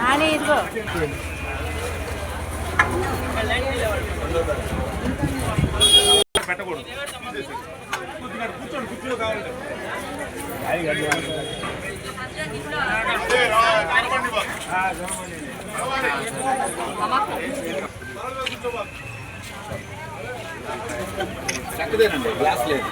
నాని ఇదిగో. పెట్టకూడదు. కూర్చోండి కుర్చీలో కావాలంటే చక్కదేనండి గ్లాస్ లేదు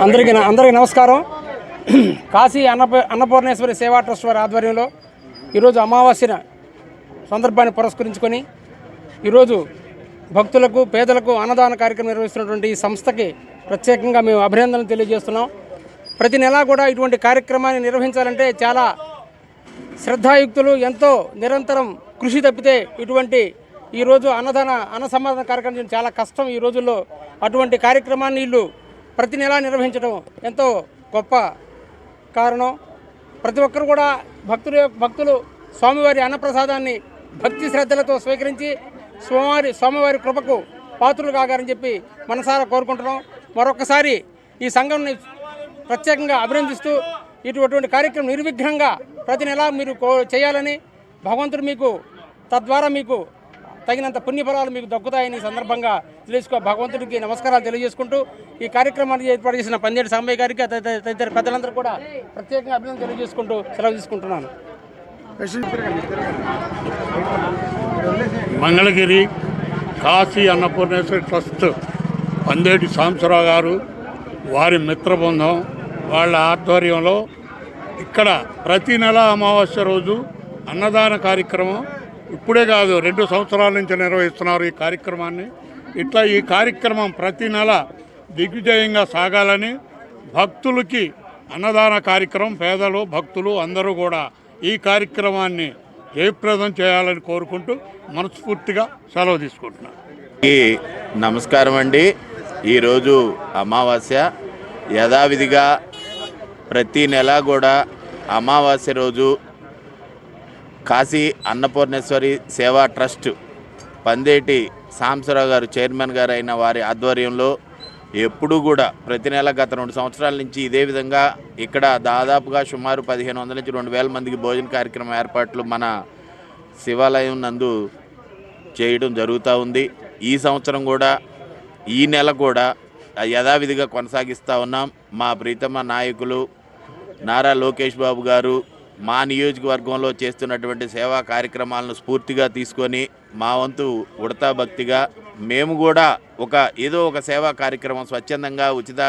అందరికీ అందరికీ నమస్కారం. కాశీ అన్నప అన్నపూర్ణేశ్వరి సేవా ట్రస్ట్ వారి ఆధ్వర్యంలో ఈరోజు అమావాస్య సందర్భాన్ని పురస్కరించుకొని ఈరోజు భక్తులకు పేదలకు అన్నదాన కార్యక్రమం నిర్వహిస్తున్నటువంటి ఈ సంస్థకి ప్రత్యేకంగా మేము అభినందనలు తెలియజేస్తున్నాం. ప్రతి నెలా కూడా ఇటువంటి కార్యక్రమాన్ని నిర్వహించాలంటే చాలా శ్రద్ధాయుక్తులు ఎంతో నిరంతరం కృషి తప్పితే ఇటువంటి ఈరోజు అన్నదాన అన్న సమాధాన కార్యక్రమం చాలా కష్టం. ఈ రోజుల్లో అటువంటి కార్యక్రమాన్ని వీళ్ళు ప్రతి నెలా నిర్వహించడం ఎంతో గొప్ప కారణం. ప్రతి ఒక్కరు కూడా భక్తులు భక్తులు స్వామివారి అన్నప్రసాదాన్ని భక్తి శ్రద్ధలతో స్వీకరించి స్వామివారి స్వామివారి కృపకు పాత్రులు కాగారని చెప్పి మనసారా కోరుకుంటున్నాం. మరొకసారి ఈ సంఘంని ప్రత్యేకంగా అభినందిస్తూ ఇటువంటి కార్యక్రమం నిర్విఘ్నంగా ప్రతి నెలా మీరు కో- చేయాలని భగవంతుడు మీకు తద్వారా మీకు తగినంత పుణ్యఫలాలు మీకు దక్కుతాయని సందర్భంగా తెలుసుకో భగవంతుడికి నమస్కారాలు తెలియజేసుకుంటూ ఈ కార్యక్రమాన్ని ఏర్పాటు చేసిన పందేటి సాంబయ్య గారికి తదితర తదితర పెద్దలందరూ కూడా ప్రత్యేకంగా అభినందన తెలియజేసుకుంటూ సెలవు తీసుకుంటున్నాను. మంగళగిరి కాశీ అన్నపూర్ణేశ్వరి ట్రస్ట్ పందేటి సాంబశివరావు గారు వారి మిత్రబృందం వాళ్ళ ఆధ్వర్యంలో ఇక్కడ ప్రతి నెల అమావాస్య రోజు అన్నదాన కార్యక్రమం. ఇప్పుడే కాదు రెండు సంవత్సరాల నుంచి నిర్వహిస్తున్నారు ఈ కార్యక్రమాన్ని. ఇట్లా ఈ కార్యక్రమం ప్రతి నెల దిగ్విజయంగా సాగాలని భక్తులకి అన్నదాన కార్యక్రమం పేదలు భక్తులు అందరూ కూడా ఈ కార్యక్రమాన్ని జయప్రదం చేయాలని కోరుకుంటూ మనస్ఫూర్తిగా సెలవు తీసుకుంటున్నాను ఈ నమస్కారం అండి. ఈరోజు అమావాస్య. యథావిధిగా ప్రతి నెల కూడా అమావాస్య రోజు కాశీ అన్నపూర్ణేశ్వరి సేవా ట్రస్ట్ పందేటి సాంబశివరావు గారు చైర్మన్ గారు అయిన వారి ఆధ్వర్యంలో ఎప్పుడూ కూడా ప్రతి నెల గత రెండు సంవత్సరాల నుంచి ఇదే విధంగా ఇక్కడ దాదాపుగా సుమారు పదిహేను వందల నుంచి రెండు వేల మందికి భోజన కార్యక్రమం ఏర్పాట్లు మన శివాలయం నందు చేయడం జరుగుతూ ఉంది. ఈ సంవత్సరం కూడా ఈ నెల కూడా యథావిధిగా కొనసాగిస్తూ ఉన్నాం. మా ప్రీతమ నాయకులు నారా లోకేష్ బాబు గారు మా నియోజకవర్గంలో చేస్తున్నటువంటి సేవా కార్యక్రమాలను స్ఫూర్తిగా తీసుకొని మా వంతు ఉడతా భక్తిగా మేము కూడా ఒక ఏదో ఒక సేవా కార్యక్రమం స్వచ్ఛందంగా ఉచిత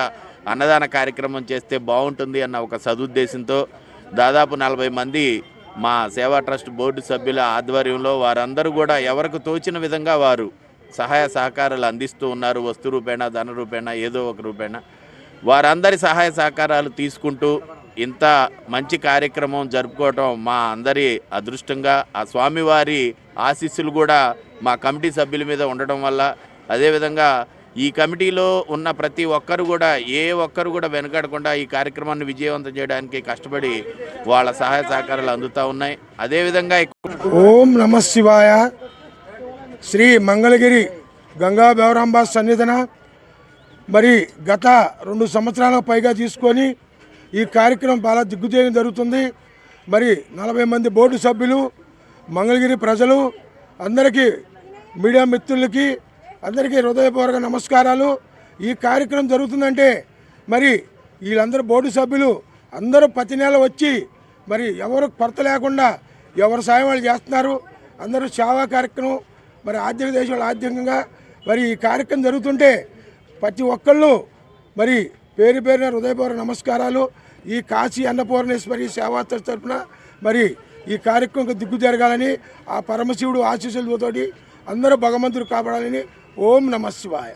అన్నదాన కార్యక్రమం చేస్తే బాగుంటుంది అన్న ఒక సదుద్దేశంతో దాదాపు నలభై మంది మా సేవా ట్రస్ట్ బోర్డు సభ్యుల ఆధ్వర్యంలో వారందరూ కూడా ఎవరికి తోచిన విధంగా వారు సహాయ సహకారాలు అందిస్తూ ఉన్నారు. వస్తు రూపేణ ధన రూపేణ ఏదో ఒక రూపేణ. వారందరి సహాయ సహకారాలు తీసుకుంటూ ఇంత మంచి కార్యక్రమం జరుపుకోవటం మా అందరి అదృష్టంగా ఆ స్వామివారి ఆశీస్సులు కూడా మా కమిటీ సభ్యుల మీద ఉండటం వల్ల అదేవిధంగా ఈ కమిటీలో ఉన్న ప్రతి ఒక్కరు కూడా ఏ ఒక్కరు కూడా వెనకాడకుండా ఈ కార్యక్రమాన్ని విజయవంతం చేయడానికి కష్టపడి వాళ్ళ సహాయ సహకారాలు అందుతూ ఉన్నాయి. అదేవిధంగా ఓం నమ శివాయ. శ్రీ మంగళగిరి గంగా బేవరాంబ సన్నిధన మరి గత రెండు సంవత్సరాలకు పైగా తీసుకొని ఈ కార్యక్రమం చాలా దిగ్విజయం జరుగుతుంది. మరి నలభై మంది బోర్డు సభ్యులు మంగళగిరి ప్రజలు అందరికీ మీడియా మిత్రులకి అందరికీ హృదయపూర్వక నమస్కారాలు. ఈ కార్యక్రమం జరుగుతుందంటే మరి వీళ్ళందరూ బోర్డు సభ్యులు అందరూ ప్రతి నెల వచ్చి మరి ఎవరు కొరత లేకుండా ఎవరు సాయం వాళ్ళు చేస్తున్నారు. అందరూ సేవా కార్యక్రమం మరి ఆర్థిక దేశాలు ఆర్థికంగా మరి ఈ కార్యక్రమం జరుగుతుంటే ప్రతి ఒక్కళ్ళు మరి పేరు పేరున హృదయపూర్వక నమస్కారాలు. ఈ కాశీ అన్నపూర్ణేశ్వరి సేవా తరఫున తరపున మరి ఈ కార్యక్రమం దిగ్గు జరగాలని ఆ పరమశివుడు ఆశీస్సులతోటి అందరూ భగవంతుడు కాపాడాలని ఓం నమ శివాయ.